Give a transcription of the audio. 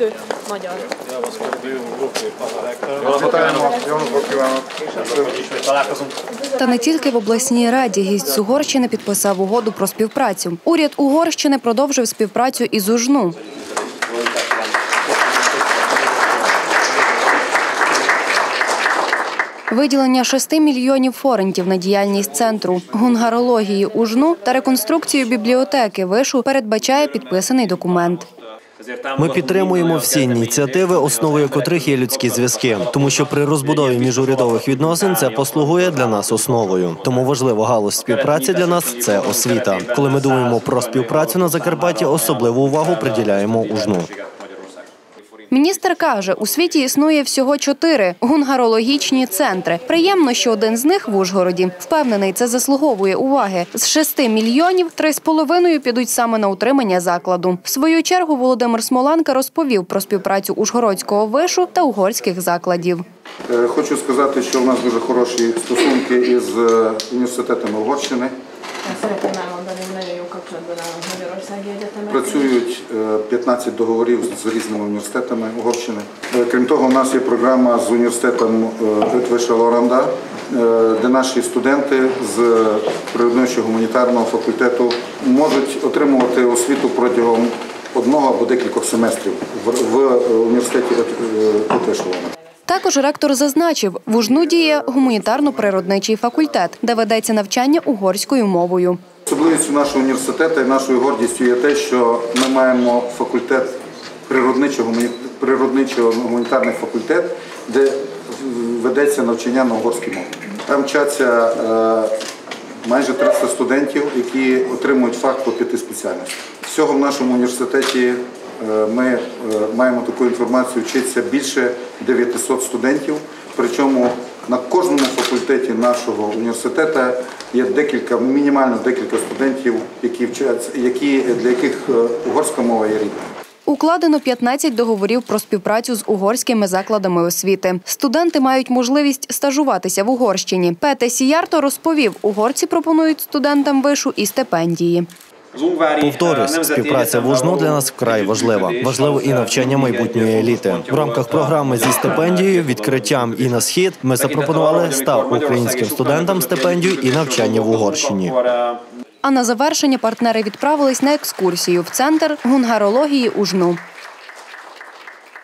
kettő magyar. Та не тільки в обласній раді гість з Угорщини підписав угоду про співпрацю. Уряд Угорщини продовжив співпрацю із УЖНУ. Виділення 6 мільйонів форентів на діяльність центру гунгарології УЖНУ та реконструкцію бібліотеки вишу передбачає підписаний документ. Ми підтримуємо всі ініціативи, основою котрих є людські зв'язки, тому що при розбудові міжурядових відносин це послугує для нас основою. Тому важлива галузь співпраці для нас це освіта. Коли ми думаємо про співпрацю на Закарпатті, особливу увагу приділяємо ужну. Міністр каже, у світі існує всього чотири гунгарологічні центри. Приємно, що один з них в Ужгороді. Впевнений, це заслуговує уваги. З шести мільйонів три з половиною підуть саме на утримання закладу. В свою чергу Володимир Смоланка розповів про співпрацю Ужгородського вишу та угорських закладів. Е, Хочу сказати, що в нас дуже хороші стосунки із е, університетами Угорщини. Kapcsolatban állunk Magyarországi Egyetemek. Працюють е, 15 договорів з різними університетами Угорщини. Е, Крім того, у нас є програма з університетом Витвиша Лоранда, е, де наші студенти з природничого гуманітарного факультету можуть отримувати освіту протягом одного або декількох семестрів в, е, університеті Витвиша Лоранда. Також ректор зазначив, в Ужну діє гуманітарно-природничий факультет, де ведеться навчання угорською мовою. Особливістю нашого університету і нашою гордістю є те, що ми маємо факультет природничого, природничого гуманітарний факультет, де ведеться навчання на угорській мові. Там вчаться е, майже 300 студентів, які отримують фах по п'яти спеціальностях. Всього в нашому університеті е, ми е, маємо таку інформацію, вчиться більше 900 студентів. Причому на кожному факультеті нашого університету є декілька, мінімально декілька студентів, які вчаться, які, для яких е, угорська мова є рідною. Укладено 15 договорів про співпрацю з угорськими закладами освіти. Студенти мають можливість стажуватися в Угорщині. Пете Сіярто розповів, угорці пропонують студентам вишу і стипендії. Повторюсь, співпраця в ужну для нас вкрай важлива. Важливо і навчання майбутньої еліти. В рамках програми зі стипендією, відкриттям і на схід ми запропонували 100 українським студентам стипендію і навчання в Угорщині. А на завершення партнери відправились на екскурсію в центр гунгарології Ужну.